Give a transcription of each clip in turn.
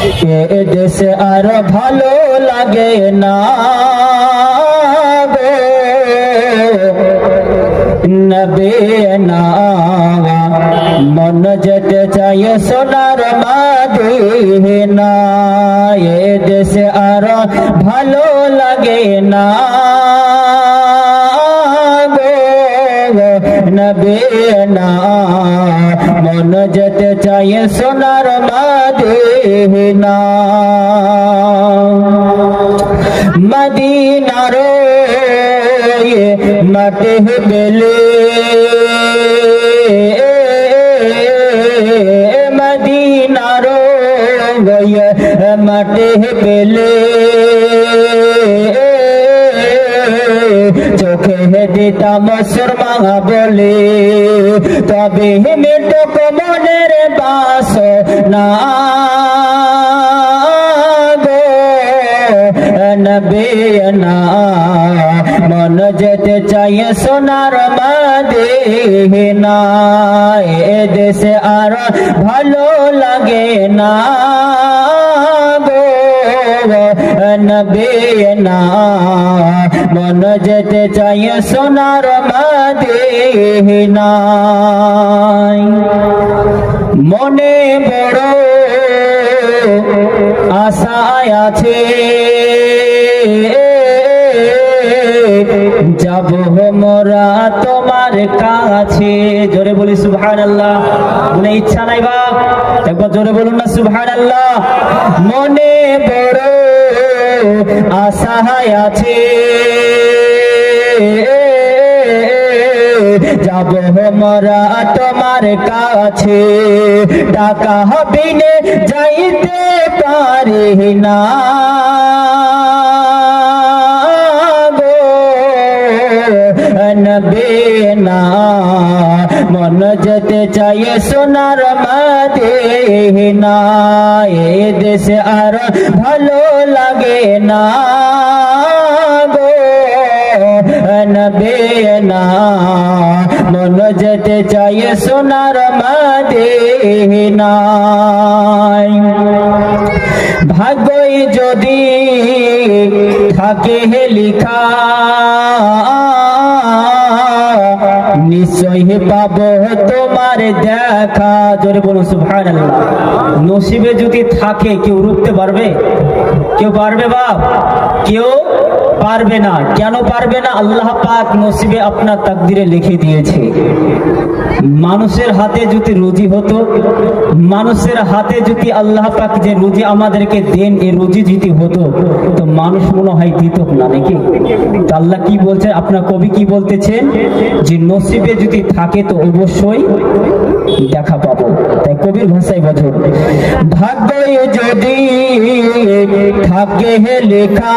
এ দেশে আর ভালো লাগে না নবে না মন যেতে চাই সোনার মাদিনা। এ দেশে আর ভালো লাগে না সোনার মাদিনা। মদিনার মাটি বেলে। মদিনার মাটি বেলে। চোখে দিতাম সুরমা বলে, তবে মেটক মনের বাস না না, মন যেতে চাই সোনার মাদিনা এ দেশে আর ভালো লাগে না গো। নবে, না মন যেতে চাই সোনার মাদিনা মনে বড় আশায় আছে, যাব মোরা তোমার কাছে। জোরে বলি সুবহান আল্লাহ মনে ইচ্ছা নাই বাপ? একবার জোরে বলুন না সুবহান আল্লাহ মনে বড় আশায় আছে। যাব মরা তোমার কাছে। টাকা হবিনে যাইতে পারি না। যেতে চাই সোনার মাদিনা এ দেশে আর ভালো লাগে না গো নবে না মন যেতে চাই সোনার মাদিনা ভাগ্যই যদি থাকে হে লিখা নিশ্চয় পাব তোমার দেখা। জোরে বলুন সুভান নসিবে যদি থাকে, কেউ রুখতে পারবে? কেউ পারবে বাপ? কেউ? পারবে না। কেন পারবে না? আল্লাহ পাক নসিবে আপনার তাকদিরে লিখে দিয়েছে। মানুষের হাতে যদি রুজি হতো, মানুষের হাতে যদি আল্লাহ পাক যে রুজি আমাদেরকে দেন এই রুজি যদি হতো, তো মানুষ মনে হয় দিত না নাকি? তো আল্লাহ কি বলছে? আপনার কবি কি বলতেছেন যে নসিবে যদি থাকে তো অবশ্যই দেখা পাবো। তাই কবির ভাষায় বছর ভাগ্যে যদি থাকে হে লেখা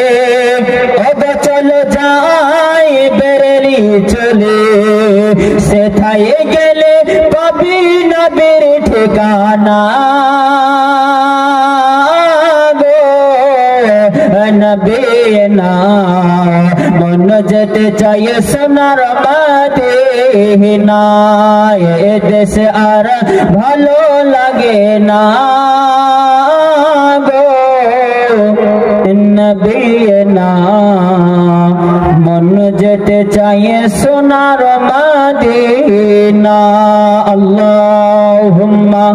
বেরেলি চলে সেথায় গেলে পাবি নবীর ঠিকানা গো নবে না মন যেতে চাই সোনার মাদিনা এ দেশ আর ভালো লাগে না গো নবে না মন যেতে চাই সোনার মাদিনা আল্লাহুম্মা